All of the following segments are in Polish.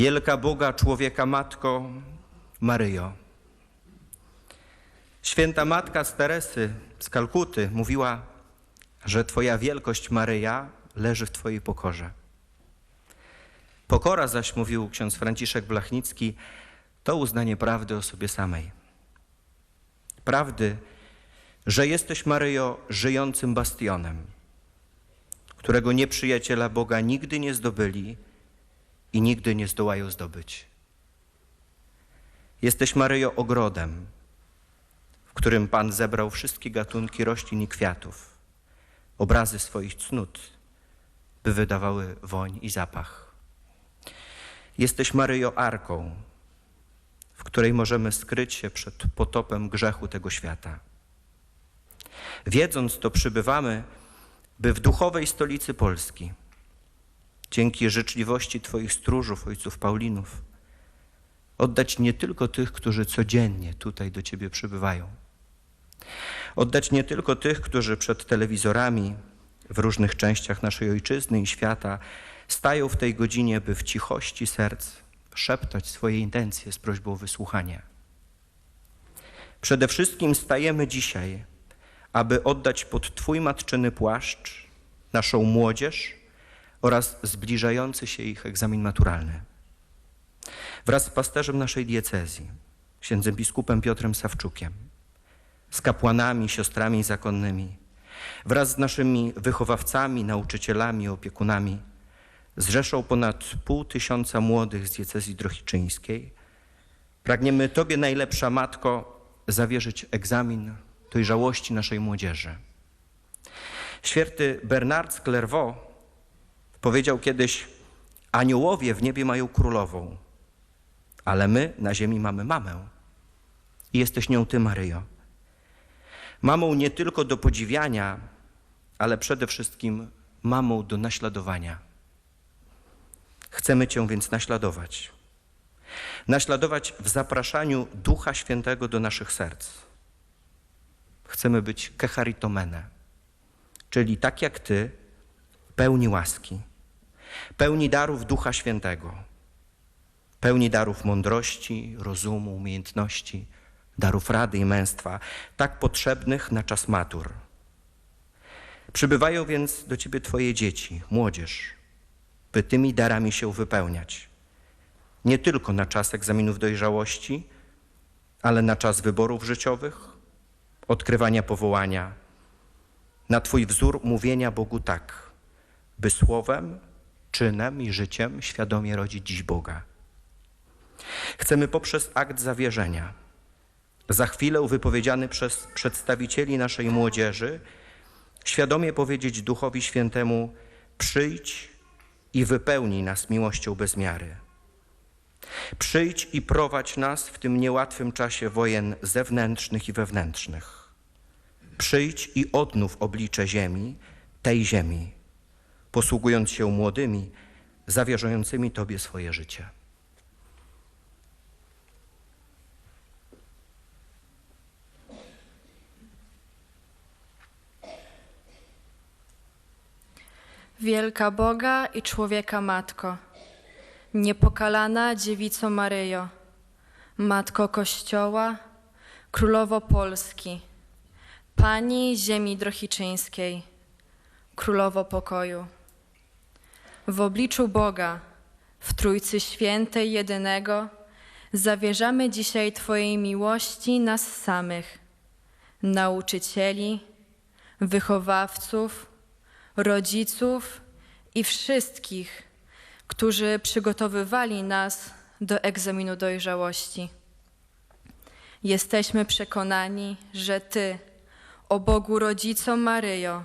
Wielka Boga, człowieka Matko, Maryjo. Święta Matka z Teresy z Kalkuty mówiła, że Twoja wielkość, Maryja, leży w Twojej pokorze. Pokora zaś, mówił ksiądz Franciszek Blachnicki, to uznanie prawdy o sobie samej. Prawdy, że jesteś, Maryjo, żyjącym bastionem, którego nieprzyjaciela Boga nigdy nie zdobyli i nigdy nie zdołają zdobyć. Jesteś, Maryjo, ogrodem, w którym Pan zebrał wszystkie gatunki roślin i kwiatów, obrazy swoich cnót, by wydawały woń i zapach. Jesteś, Maryjo, arką, w której możemy skryć się przed potopem grzechu tego świata. Wiedząc to, przybywamy, by w duchowej stolicy Polski, dzięki życzliwości Twoich stróżów, ojców Paulinów, oddać nie tylko tych, którzy codziennie tutaj do Ciebie przybywają, oddać nie tylko tych, którzy przed telewizorami w różnych częściach naszej ojczyzny i świata stają w tej godzinie, by w cichości serc szeptać swoje intencje z prośbą wysłuchania. Przede wszystkim stajemy dzisiaj, aby oddać pod Twój matczyny płaszcz naszą młodzież oraz zbliżający się ich egzamin maturalny. Wraz z pasterzem naszej diecezji, księdzem biskupem Piotrem Sawczukiem, z kapłanami, siostrami zakonnymi, wraz z naszymi wychowawcami, nauczycielami, opiekunami, zrzeszą ponad pół tysiąca młodych z diecezji drohiczyńskiej. Pragniemy Tobie, najlepsza Matko, zawierzyć egzamin dojrzałości naszej młodzieży. Święty Bernard z Clairvaux powiedział kiedyś, aniołowie w niebie mają królową, ale my na ziemi mamy mamę. I jesteś nią Ty, Maryjo. Mamą nie tylko do podziwiania, ale przede wszystkim mamą do naśladowania. Chcemy Cię więc naśladować. Naśladować w zapraszaniu Ducha Świętego do naszych serc. Chcemy być kecharitomene, czyli tak jak Ty, pełni łaski, pełni darów Ducha Świętego, pełni darów mądrości, rozumu, umiejętności, darów rady i męstwa, tak potrzebnych na czas matur. Przybywają więc do Ciebie Twoje dzieci, młodzież, by tymi darami się wypełniać. Nie tylko na czas egzaminów dojrzałości, ale na czas wyborów życiowych, odkrywania powołania, na Twój wzór mówienia Bogu tak, by słowem, czynem i życiem świadomie rodzić dziś Boga. Chcemy poprzez akt zawierzenia, za chwilę wypowiedziany przez przedstawicieli naszej młodzieży, świadomie powiedzieć Duchowi Świętemu: Przyjdź i wypełnij nas miłością bez miary. Przyjdź i prowadź nas w tym niełatwym czasie wojen zewnętrznych i wewnętrznych. Przyjdź i odnów oblicze ziemi, tej ziemi, posługując się młodymi, zawierzającymi Tobie swoje życie. Wielka Boga i człowieka Matko, niepokalana dziewico Maryjo, Matko Kościoła, Królowo Polski, Pani ziemi drohiczyńskiej, Królowo pokoju. W obliczu Boga, w Trójcy Świętej jedynego, zawierzamy dzisiaj Twojej miłości nas samych, nauczycieli, wychowawców, rodziców i wszystkich, którzy przygotowywali nas do egzaminu dojrzałości. Jesteśmy przekonani, że Ty, o Bogu Rodzico Maryjo,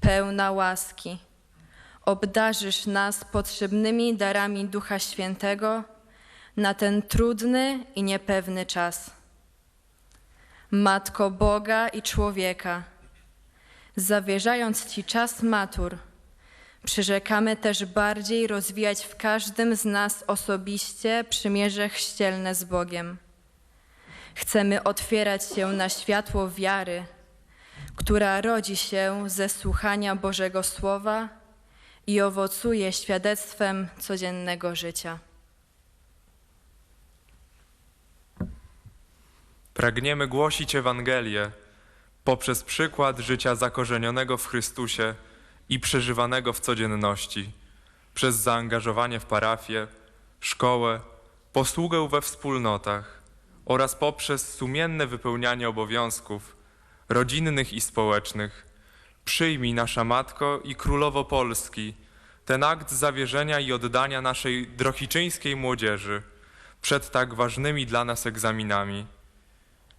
pełna łaski, obdarzysz nas potrzebnymi darami Ducha Świętego na ten trudny i niepewny czas. Matko Boga i człowieka, Zawierzając Ci czas matur, przyrzekamy też bardziej rozwijać w każdym z nas osobiście przymierze chrzcielne z Bogiem. Chcemy otwierać się na światło wiary, która rodzi się ze słuchania Bożego Słowa i owocuje świadectwem codziennego życia. Pragniemy głosić Ewangelię poprzez przykład życia zakorzenionego w Chrystusie i przeżywanego w codzienności, przez zaangażowanie w parafię, szkołę, posługę we wspólnotach oraz poprzez sumienne wypełnianie obowiązków rodzinnych i społecznych – Przyjmij, nasza Matko i Królowo Polski, ten akt zawierzenia i oddania naszej drohiczyńskiej młodzieży przed tak ważnymi dla nas egzaminami.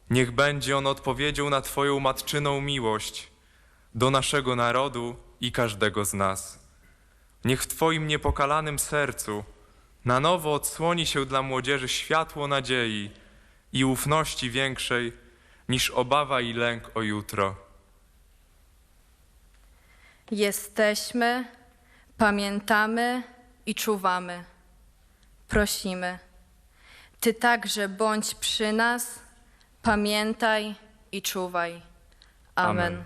Niech będzie on odpowiedzią na Twoją matczyną miłość do naszego narodu i każdego z nas. Niech w Twoim niepokalanym sercu na nowo odsłoni się dla młodzieży światło nadziei i ufności większej niż obawa i lęk o jutro. Jesteśmy, pamiętamy i czuwamy. Prosimy. Ty także bądź przy nas, pamiętaj i czuwaj. Amen. Amen.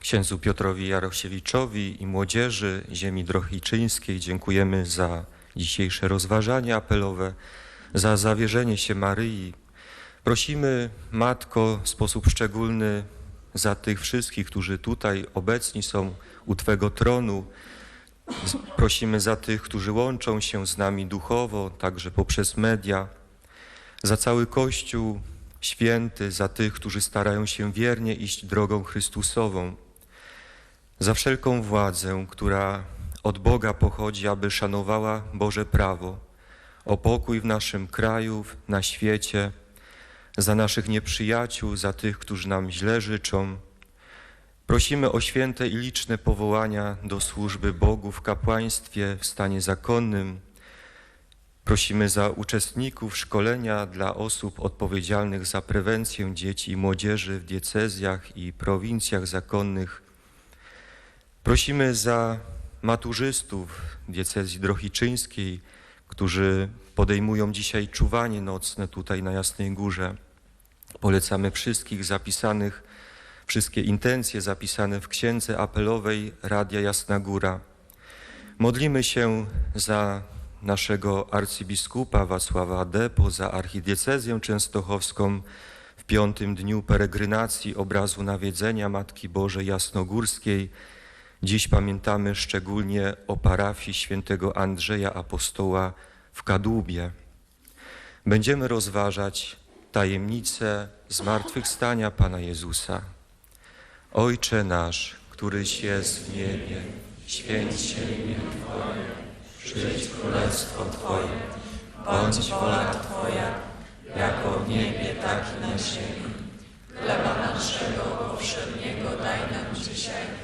Księdzu Piotrowi Jarosiewiczowi i młodzieży ziemi drohiczyńskiej dziękujemy za dzisiejsze rozważania apelowe, za zawierzenie się Maryi. Prosimy, Matko, w sposób szczególny za tych wszystkich, którzy tutaj obecni są u Twego tronu. Prosimy za tych, którzy łączą się z nami duchowo, także poprzez media. Za cały Kościół święty, za tych, którzy starają się wiernie iść drogą Chrystusową za wszelką władzę, która od Boga pochodzi, aby szanowała Boże prawo, o pokój w naszym kraju, na świecie, za naszych nieprzyjaciół, za tych, którzy nam źle życzą. Prosimy o święte i liczne powołania do służby Bogu w kapłaństwie, w stanie zakonnym. Prosimy za uczestników szkolenia dla osób odpowiedzialnych za prewencję dzieci i młodzieży w diecezjach i prowincjach zakonnych. Prosimy za maturzystów diecezji drohiczyńskiej, którzy podejmują dzisiaj czuwanie nocne tutaj na Jasnej Górze. Polecamy wszystkich zapisanych, wszystkie intencje zapisane w księdze apelowej Radia Jasna Góra. Modlimy się za naszego arcybiskupa Wacława Depo, za archidiecezję częstochowską w piątym dniu peregrynacji obrazu nawiedzenia Matki Bożej Jasnogórskiej. Dziś pamiętamy szczególnie o parafii świętego Andrzeja Apostoła w Kadłubie. Będziemy rozważać tajemnicę zmartwychwstania Pana Jezusa. Ojcze nasz, któryś jest w niebie, święć się imię Twoje, przyjdź królestwo Twoje, bądź wola Twoja, jako w niebie, tak i na ziemi. Chleba naszego powszedniego daj nam dzisiaj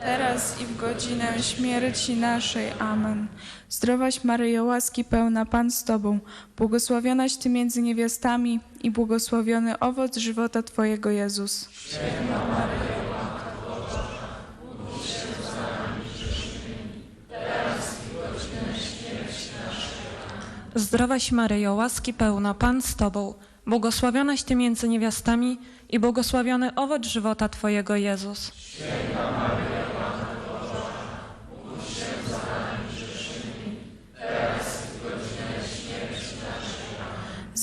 teraz i w godzinę śmierci naszej. Amen. Zdrowaś Maryjo, łaski pełna Pan z Tobą, błogosławionaś Ty między niewiastami i błogosławiony owoc żywota Twojego Jezus. Zdrowaś Maryjo, łaski pełna, Pan z Tobą, błogosławionaś Ty między niewiastami i błogosławiony owoc żywota Twojego Jezus.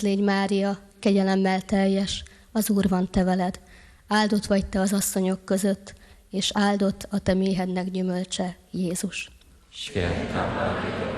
légy Mária, kegyelemmel teljes, az Úr van te veled. Áldott vagy te az asszonyok között, és áldott a te méhednek gyümölcse, Jézus. Święta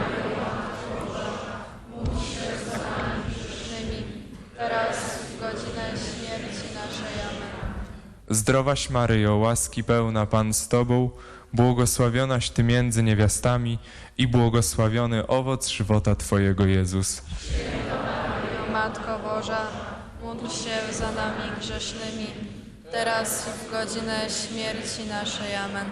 Zdrowaś Maryjo, łaski pełna Pan z Tobą, błogosławionaś Ty między niewiastami i błogosławiony owoc żywota Twojego Jezus. Matko Boża, módl się za nami grzesznymi, teraz w godzinę śmierci naszej. Amen.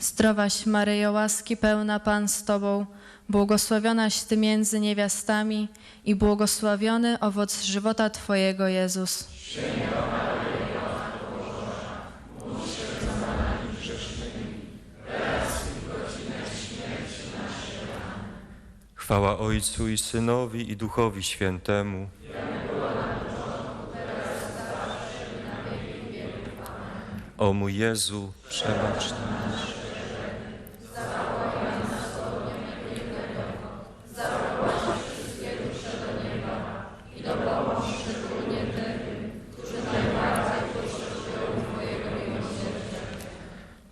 Zdrowaś Maryjo, łaski pełna Pan z Tobą, błogosławionaś Ty między niewiastami i błogosławiony owoc żywota Twojego Jezus. Chwała Ojcu i Synowi i Duchowi Świętemu. O mój Jezu, przebacz nam.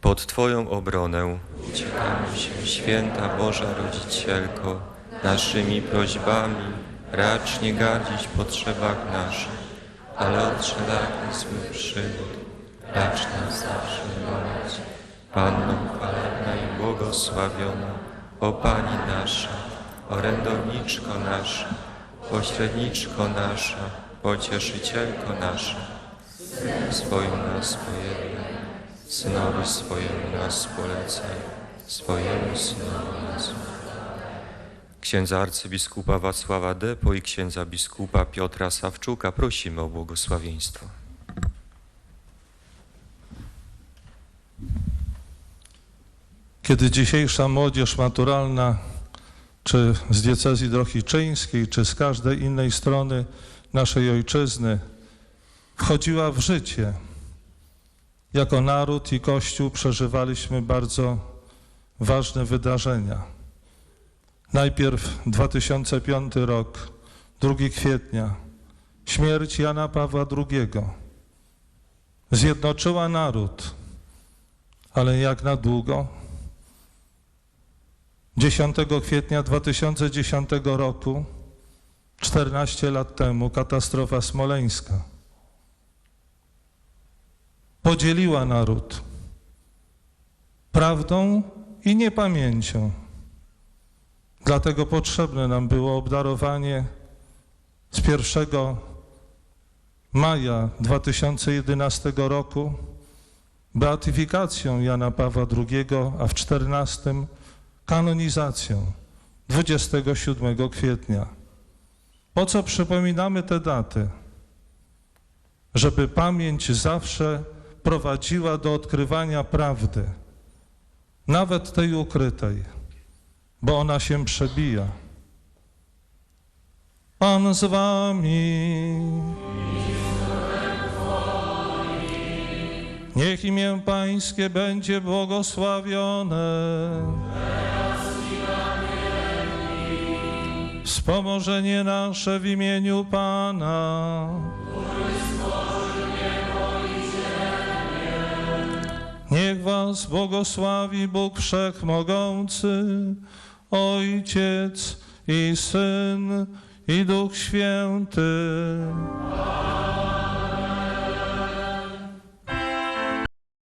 Pod Twoją obronę uciekamy się, święta Boża Rodzicielko, naszymi prośbami racz nie gardzić potrzebach naszych, ale od wszelakich złych racz nas zawsze bronić. Panno chwalebna i błogosławiona, o Pani nasza, orędowniczko nasza, pośredniczko nasza, pocieszycielko nasza, swoim nas pojednaj, synowi swojemu nas polecaj, swojemu synowi nas Księdza arcybiskupa Wacława Depo i księdza biskupa Piotra Sawczuka prosimy o błogosławieństwo. Kiedy dzisiejsza młodzież maturalna, czy z diecezji drohiczyńskiej, czy z każdej innej strony naszej ojczyzny, wchodziła w życie, jako naród i Kościół przeżywaliśmy bardzo ważne wydarzenia. Najpierw 2005 rok, 2 kwietnia, śmierć Jana Pawła II. Zjednoczyła naród, ale jak na długo? 10 kwietnia 2010 roku, 14 lat temu, katastrofa smoleńska. Podzieliła naród prawdą i niepamięcią. Dlatego potrzebne nam było obdarowanie z 1 maja 2011 roku beatyfikacją Jana Pawła II, a w 14 kanonizacją 27 kwietnia. Po co przypominamy te daty? Żeby pamięć zawsze prowadziła do odkrywania prawdy, nawet tej ukrytej, bo ona się przebija. Pan z wami. Niech imię Pańskie będzie błogosławione. Wspomożenie nasze w imieniu Pana. Niech was błogosławi Bóg Wszechmogący, Ojciec i Syn i Duch Święty.